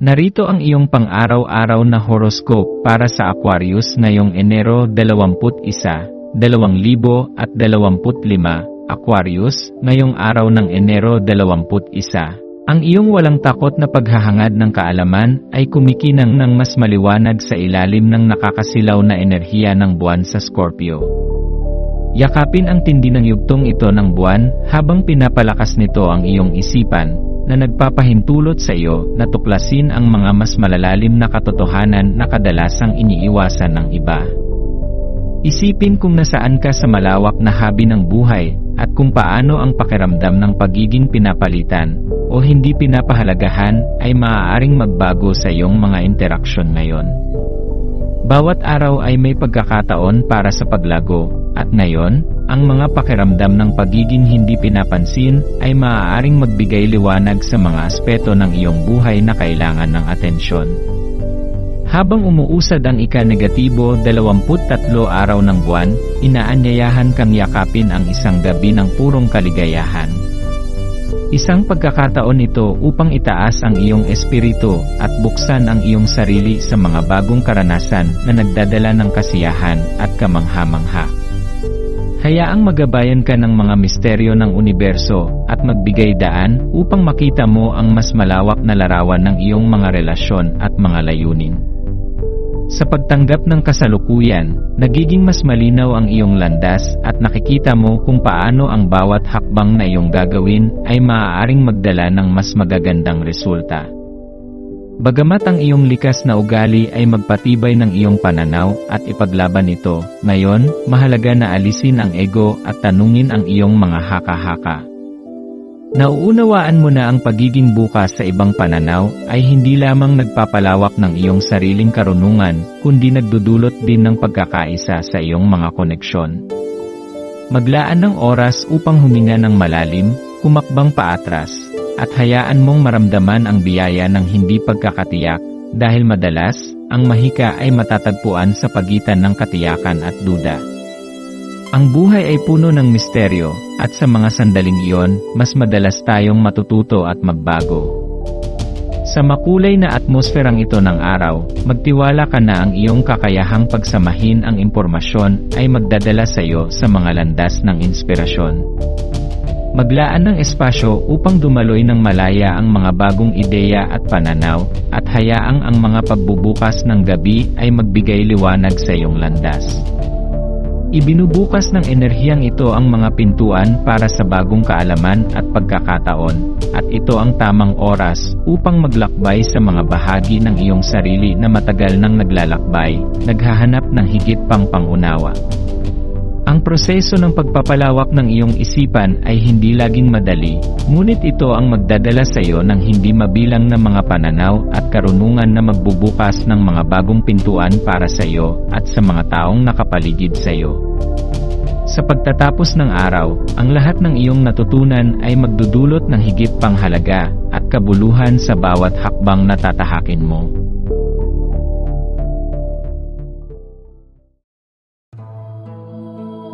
Narito ang iyong pang-araw-araw na horoscope para sa Aquarius ngayong Enero 21, 2025, Aquarius, ngayong araw ng Enero 21. Ang iyong walang takot na paghahangad ng kaalaman ay kumikinang ng mas maliwanag sa ilalim ng nakakasilaw na enerhiya ng buwan sa Scorpio. Yakapin ang tindi ng yugtong ito ng buwan habang pinapalakas nito ang iyong isipan na nagpapahintulot sa iyo na tuklasin ang mga mas malalalim na katotohanan na kadalasang iniiwasan ng iba. Isipin kung nasaan ka sa malawak na habi ng buhay at kung paano ang pakiramdam ng pagiging pinapalitan o hindi pinapahalagahan ay maaaring magbago sa iyong mga interaksyon ngayon. Bawat araw ay may pagkakataon para sa paglago, at ngayon, ang mga pakiramdam ng pagiging hindi pinapansin ay maaaring magbigay liwanag sa mga aspeto ng iyong buhay na kailangan ng atensyon. Habang umuusad ang ika-negatibo 23 araw ng buwan, inaanyayahan kang yakapin ang isang gabi ng purong kaligayahan. Isang pagkakataon ito upang itaas ang iyong espiritu at buksan ang iyong sarili sa mga bagong karanasan na nagdadala ng kasiyahan at kamangha-mangha. Hayaang magabayan ka ng mga misteryo ng universo at magbigay daan upang makita mo ang mas malawak na larawan ng iyong mga relasyon at mga layunin. Sa pagtanggap ng kasalukuyan, nagiging mas malinaw ang iyong landas at nakikita mo kung paano ang bawat hakbang na iyong gagawin ay maaaring magdala ng mas magagandang resulta. Bagamat ang iyong likas na ugali ay magpatibay ng iyong pananaw at ipaglaban ito, ngayon, mahalaga na alisin ang ego at tanungin ang iyong mga haka-haka. Nauunawaan mo na ang pagiging bukas sa ibang pananaw ay hindi lamang nagpapalawak ng iyong sariling karunungan, kundi nagdudulot din ng pagkakaisa sa iyong mga koneksyon. Maglaan ng oras upang huminga ng malalim, kumakbang paatras, at hayaan mong maramdaman ang biyaya ng hindi pagkakatiyak, dahil madalas, ang mahika ay matatagpuan sa pagitan ng katiyakan at duda. Ang buhay ay puno ng misteryo, at sa mga sandaling iyon, mas madalas tayong matututo at magbago. Sa makulay na atmosferang ito ng araw, magtiwala ka na ang iyong kakayahang pagsamahin ang impormasyon ay magdadala sa iyo sa mga landas ng inspirasyon. Maglaan ng espasyo upang dumaloy ng malaya ang mga bagong ideya at pananaw, at hayaang ang mga pagbubukas ng gabi ay magbigay liwanag sa iyong landas. Ibinubukas ng enerhiyang ito ang mga pintuan para sa bagong kaalaman at pagkakataon, at ito ang tamang oras upang maglakbay sa mga bahagi ng iyong sarili na matagal nang naglalakbay, naghahanap ng higit pang pangunawa. Ang proseso ng pagpapalawak ng iyong isipan ay hindi laging madali, ngunit ito ang magdadala sa iyo ng hindi mabilang na mga pananaw at karunungan na magbubukas ng mga bagong pintuan para sa iyo at sa mga taong nakapaligid sa iyo. Sa pagtatapos ng araw, ang lahat ng iyong natutunan ay magdudulot ng higit pang halaga at kabuluhan sa bawat hakbang na tatahakin mo.